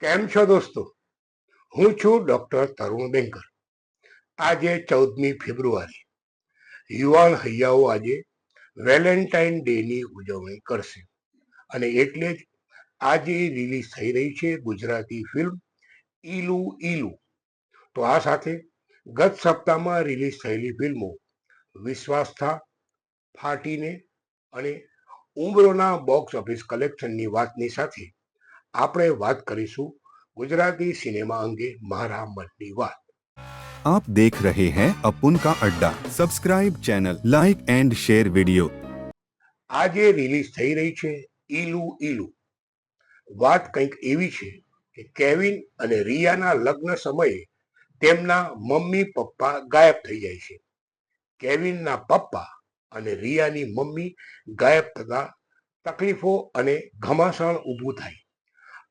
કેમ છો દોસ્તો? હું છું ડોક્ટર તરુણ બેંકર. આજે ચૌદમી ફેબ્રુઆરી. યુવાન હૈયાઓ આજે વેલેન્ટાઇન ડે ની ઉજવણી કરશે. અને એટલે જ આજે રિલીઝ થઈ રહી છે ગુજરાતી ફિલ્મ ઈલુ ઈલુ. તો આ સાથે ગત સપ્તાહમાં રિલીઝ થયેલી ફિલ્મો વિશ્વાસ્થા ફાટીને અને ઉમરોના બોક્સ ઓફિસ કલેક્શનની વાતની સાથે આપણે વાત કરીશું ગુજરાતી સિનેમા અંગે મારા મતની વાત. આપ દેખ રહે હૈ અપુન કા અડ્ડા. Subscribe channel like and share video આજે રિલીઝ થઈ રહી છે ઈલુ ઈલુ. વાત કંઈક એવી છે કે કેવિન અને રિયાના લગ્ન સમયે તેમના મમ્મી પપ્પા ગાયબ થઈ જાય છે. કેવિનના પપ્પા અને રિયાની મમ્મી ગાયબ થતા તકલીફો અને ઘમાસાણ ઊભું થાય.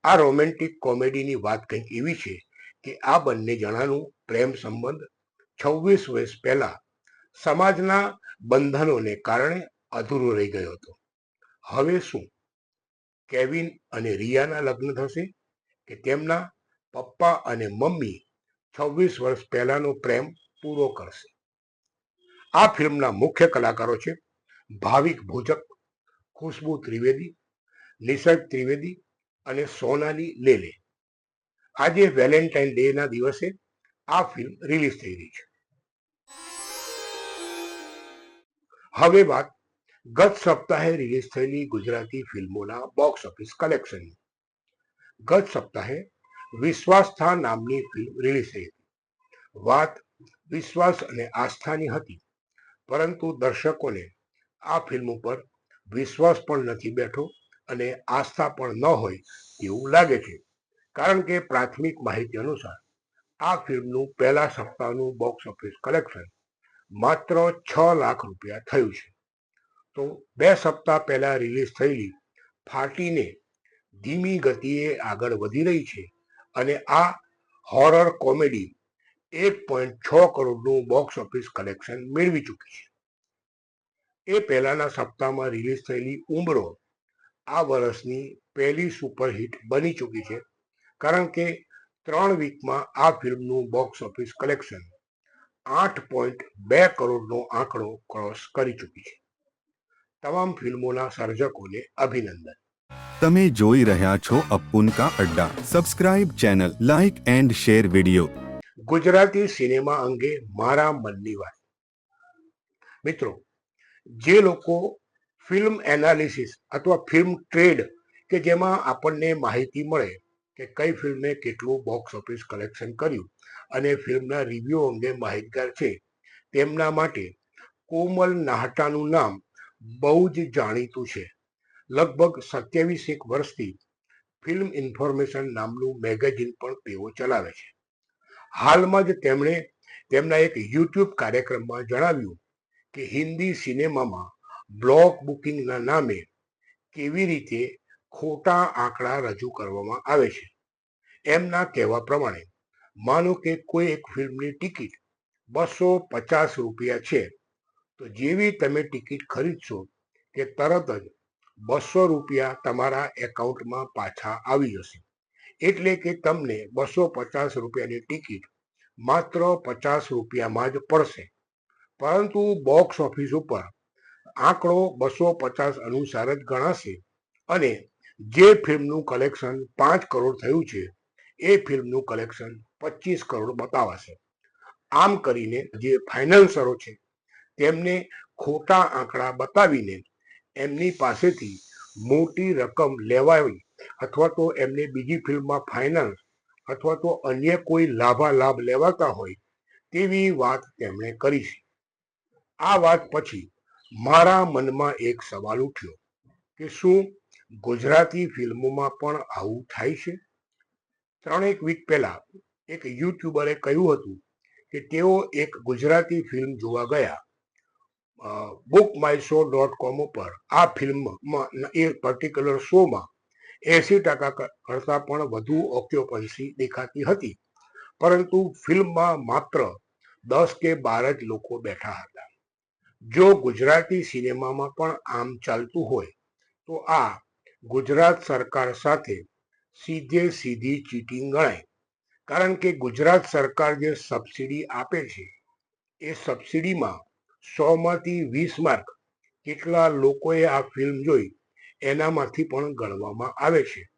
આ રોમેન્ટિક કોમેડીની વાત કંઈક એવી છે કે આ બંને જણાનું પ્રેમ સંબંધ છવ્વીસ વર્ષ પહેલા સમાજના બંધનોને કારણે અધૂરો રહી ગયો હતો. હવે શું? કેવિન અને રિયાના લગ્ન થશે કે તેમના પપ્પા અને મમ્મી છવ્વીસ વર્ષ પહેલાનો પ્રેમ પૂરો કરશે? આ ફિલ્મના મુખ્ય કલાકારો છે ભાવિક ભોજક, ખુશ્બુ ત્રિવેદી નિસર્ગ ત્રિવેદી અને સોનાલી લેલે. આજે વેલેન્ટાઇન ડે ના દિવસે આ ફિલ્મ રિલીઝ થઈ રહી છે. હવે વાત ગત સપ્તાહે રિલીઝ થયેલી ગુજરાતી ફિલ્મોના બોક્સ ઓફિસ કલેક્શનની ગત સપ્તાહે વિશ્વાસ્થા નામની ફિલ્મ રિલીઝ થઈ હતી. વાત વિશ્વાસ અને આસ્થાની હતી. પરંતુ દર્શકોને આ ફિલ્મ ઉપર વિશ્વાસ પણ નથી બેઠો અને આસ્થા પણ ન હોય એવું લાગે છે. કારણ કે પ્રાથમિક માહિતી અનુસાર આ ફિલ્મનું પહેલા સપ્તાહનું બોક્સ ઓફિસ કલેક્શન માત્ર છ લાખ રૂપિયા થયું છે. તો બે સપ્તાહ પહેલાં રિલીઝ થયેલી ફાટીને ધીમી ગતિએ આગળ વધી રહી છે અને આ હોરર કોમેડી એક પોઈન્ટ છ કરોડનું બોક્સ ઓફિસ કલેક્શન મેળવી ચૂકી છે. એ પહેલાના સપ્તાહમાં રિલીઝ થયેલી ઉમરો આ વર્ષની પહેલી સુપરહિટ બની ચૂકી છે, કારણ કે ત્રણ વીકમાં આ ફિલ્મનું બોક્સ ઓફિસ કલેક્શન આઠ પોઈન્ટ બે કરોડનો આંકડો ક્રોસ કરી ચૂકી છે. તમામ ફિલ્મોના સર્જકોને અભિનંદન. તમે જોઈ રહ્યા છો અપુન કા અડ્ડા. Subscribe channel like and share video Gujarati cinema અંગે મારા મનની વાત. મિત્રો, જે લોકો ફિલ્મ એનાલિસિસ અથવા ફિલ્મ ટ્રેડ કે જેમાં આપણને માહિતી મળે કે કઈ ફિલ્મે કેટલું બોક્સ ઓફિસ કલેક્શન કર્યું અને ફિલ્મના રિવ્યુ અંગે માહિતગાર છે, તેમના માટે કોમલ નાહટાનું નામ બહુ જ જાણીતું છે. લગભગ સત્યાવીસ એક વર્ષથી ફિલ્મ ઇન્ફોર્મેશન નામનું મેગેઝિન પણ તેઓ ચલાવે છે. હાલમાં જ તેમણે તેમના એક યુટ્યુબ કાર્યક્રમમાં જણાવ્યું કે હિન્દી સિનેમામાં બ્લોક બુકિંગના નામે કેવી રીતે ખોટા આંકડા રજૂ કરવામાં આવે છે. એમના કહેવા પ્રમાણે, માનો કે કોઈ એક ફિલ્મની ટિકિટ બસો પચાસ રૂપિયા છે, તો જેવી તમે ટિકિટ ખરીદશો કે તરત જ બસો રૂપિયા તમારા એકાઉન્ટમાં પાછા આવી જશે. એટલે કે તમને બસો પચાસ રૂપિયાની ટિકિટ માત્ર પચાસ રૂપિયામાં જ પડશે. પરંતુ બોક્સ ઓફિસ ઉપર આંકડો બસો પચાસ અનુસાર જ ગણાશે અને જે ફિલ્મનું કલેક્શન પાંચ કરોડ થયું છે, એ ફિલ્મનું કલેક્શન પચીસ કરોડ બતાવાશે. આમ કરીને જે ફાઇનાન્સરો છે, તેમને ખોટા આંકડા બતાવીને એમની પાસેથી મોટી રકમ લેવાવી અથવા તો એમને બીજી ફિલ્મમાં ફાઇનાન્સ અથવા તો અન્ય કોઈ લાભા લાભ લેવાતા હોય તેવી વાત તેમણે કરી છે. આ વાત પછી મારા મનમાં એક સવાલ ઉઠ્યો કે શું ગુજરાતી ફિલ્મોમાં પણ આવું થાય છે? ત્રણેક વીક પહેલા એક યુટ્યુબરે કહ્યું હતું કે તેઓ એક ગુજરાતી ફિલ્મ જોવા ગયા. Book my show dot com ઉપર આ ફિલ્મમાં, એ પર્ટિક્યુલર શોમાં એસી ટકા કરતાં પણ વધુ ઓક્યુપન્સી દેખાતી હતી. પરંતુ ફિલ્મમાં માત્ર દસ કે બાર જ લોકો બેઠા હતા. જો ગુજરાતી સિનેમામાં પણ આમ ચાલતું હોય, તો આ ગુજરાત સરકાર સાથે સીધે સીધી ચીટિંગ ગણાય. કારણ કે ગુજરાત સરકાર જે સબસિડી આપે છે, એ સબસિડીમાં સોમાંથી વીસ માર્ક કેટલા લોકોએ આ ફિલ્મ જોઈ એનામાંથી પણ ગણવામાં આવે છે.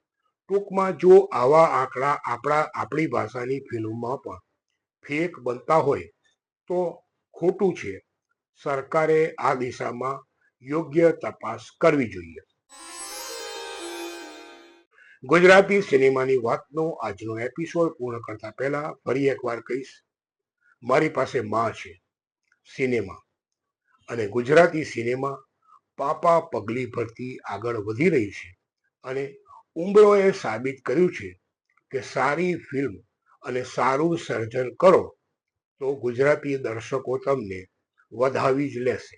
ટૂંકમાં જો આવા આંકડા આપણા, આપણી ભાષાની ફિલ્મમાં પણ ફેક બનતા હોય, તો ખોટું છે. સરકારે આ દિશામાં યોગ્ય તપાસ કરવી જોઈએ. ગુજરાતી સિનેમાની વાતનો આજનો એપિસોડ પૂર્ણ કરતા પહેલા ફરી એકવાર કહીશ, મારી પાસે માં છે, સિનેમા. અને ગુજરાતી સિનેમા પાપા પગલી ભરતી આગળ વધી રહી છે અને ઉમરોએ સાબિત કર્યું છે કે સારી ફિલ્મ અને સારું સર્જન કરો તો ગુજરાતી દર્શકો તમને વધાવી જ લેશે